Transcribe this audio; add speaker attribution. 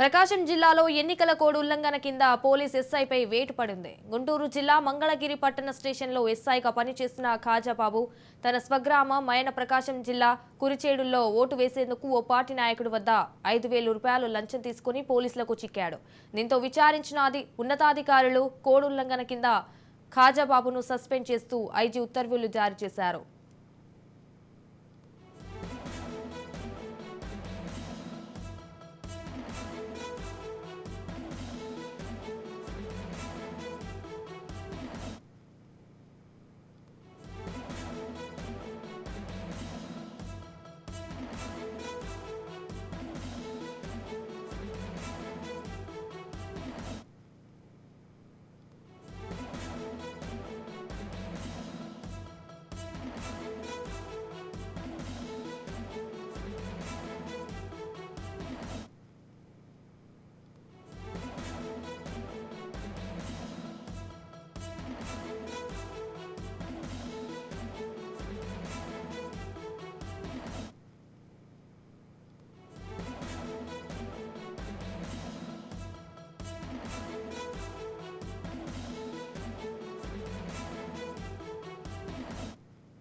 Speaker 1: ప్రకాశం జిల్లాలో ఎన్నికల కోడ్ ఉల్లంఘన కింద పోలీస్ ఎస్ఐపై వేటు పడింది. గుంటూరు జిల్లా మంగళగిరి పట్టణ స్టేషన్లో ఎస్ఐగా పనిచేస్తున్న ఖాజాబాబు తన స్వగ్రామం మయన ప్రకాశం జిల్లా కురిచేడుల్లో ఓటు వేసేందుకు ఓ పార్టీ నాయకుడి వద్ద ఐదు వేల రూపాయలు లంచం తీసుకుని పోలీసులకు చిక్కాడు. దీంతో విచారించిన ఉన్నతాధికారులు కోడ్ ఉల్లంఘన కింద ఖాజాబాబును సస్పెండ్ చేస్తూ ఐజీ ఉత్తర్వులు జారీ చేశారు.